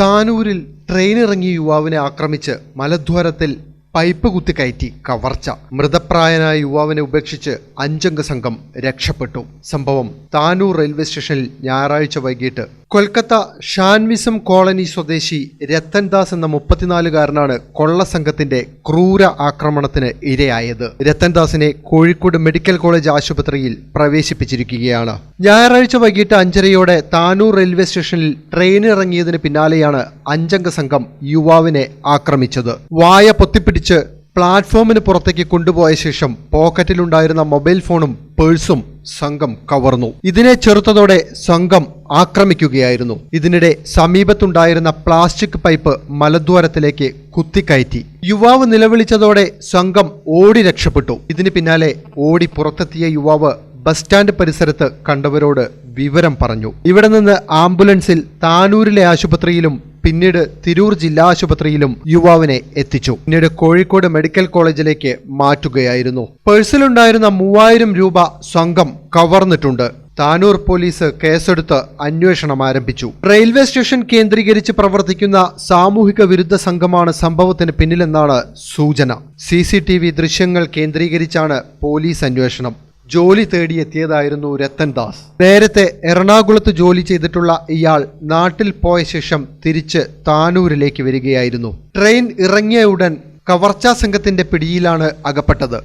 താനൂരിൽ ട്രെയിനിറങ്ങിയ യുവാവിനെ ആക്രമിച്ച് മലദ്വാരത്തിൽ പൈപ്പ് കുത്തിക്കയറ്റി കവർച്ച. മൃതപ്രായനായ യുവാവിനെ ഉപേക്ഷിച്ച് അഞ്ചംഗ സംഘം രക്ഷപ്പെട്ടു. സംഭവം താനൂർ റെയിൽവേ സ്റ്റേഷനിൽ ഞായറാഴ്ച വൈകിട്ട്. കൊൽക്കത്ത ഷാൻവിസം കോളനി സ്വദേശി രത്തൻദാസ് എന്ന മുപ്പത്തിനാലുകാരനാണ് കൊള്ളസംഘത്തിന്റെ ക്രൂര ആക്രമണത്തിന് ഇരയായത്. രത്തൻദാസിനെ കോഴിക്കോട് മെഡിക്കൽ കോളേജ് ആശുപത്രിയിൽ പ്രവേശിപ്പിച്ചിരിക്കുകയാണ്. ഞായറാഴ്ച വൈകിട്ട് അഞ്ചരയോടെ താനൂർ റെയിൽവേ സ്റ്റേഷനിൽ ട്രെയിൻ ഇറങ്ങിയതിന് പിന്നാലെയാണ് അഞ്ചംഗ സംഘം യുവാവിനെ ആക്രമിച്ചത്. വായ പൊത്തിപ്പിടിച്ച് പ്ലാറ്റ്ഫോമിന് പുറത്തേക്ക് കൊണ്ടുപോയ ശേഷം പോക്കറ്റിലുണ്ടായിരുന്ന മൊബൈൽ ഫോണും പേഴ്സും സംഘം കവർന്നു. ഇതിനെ ചെറുത്തതോടെ സംഘം ആക്രമിക്കുകയായിരുന്നു. ഇതിനിടെ സമീപത്തുണ്ടായിരുന്ന പ്ലാസ്റ്റിക് പൈപ്പ് മലദ്വാരത്തിലേക്ക് കുത്തിക്കയറ്റി. യുവാവ് നിലവിളിച്ചതോടെ സംഘം ഓടി രക്ഷപ്പെട്ടു. ഇതിന് പിന്നാലെ ഓടി പുറത്തെത്തിയ യുവാവ് ബസ് സ്റ്റാൻഡ് പരിസരത്ത് കണ്ടവരോട് വിവരം പറഞ്ഞു. ഇവിടെ നിന്ന് ആംബുലൻസിൽ താനൂരിലെ ആശുപത്രിയിലും പിന്നീട് തിരൂർ ജില്ലാ ആശുപത്രിയിലും യുവാവിനെ എത്തിച്ചു. പിന്നീട് കോഴിക്കോട് മെഡിക്കൽ കോളേജിലേക്ക് മാറ്റുകയായിരുന്നു. പേഴ്സിലുണ്ടായിരുന്ന മൂവായിരം രൂപ സംഘം കവർന്നിട്ടുണ്ട്. താനൂർ പോലീസ് കേസെടുത്ത് അന്വേഷണം ആരംഭിച്ചു. റെയിൽവേ സ്റ്റേഷൻ കേന്ദ്രീകരിച്ച് പ്രവർത്തിക്കുന്ന സാമൂഹിക വിരുദ്ധ സംഘമാണ് സംഭവത്തിന് പിന്നിലെന്നാണ് സൂചന. സി ദൃശ്യങ്ങൾ കേന്ദ്രീകരിച്ചാണ് പോലീസ് അന്വേഷണം. ജോലി തേടിയെത്തിയതായിരുന്നു രത്തൻ ദാസ്. നേരത്തെ എറണാകുളത്ത് ജോലി ചെയ്തിട്ടുള്ള ഇയാൾ നാട്ടിൽ പോയ ശേഷം തിരിച്ച് താനൂരിലേക്ക് വരികയായിരുന്നു. ട്രെയിൻ ഇറങ്ങിയ ഉടൻ കവർച്ചാ സംഘത്തിന്റെ പിടിയിലാണ് അകപ്പെട്ടത്.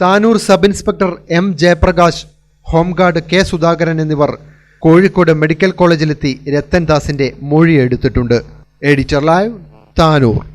Tanur sub inspector M Jayaprakash home guard K Sudhakaran എന്നിവർ കോഴിക്കോട് മെഡിക്കൽ കോളേജിലെത്തി രത്തൻദാസിന്റെ ദാസിന്റെ മൊഴിയെടുത്തിട്ടുണ്ട് എഡിറ്റർ ലൈവ് താനൂർ.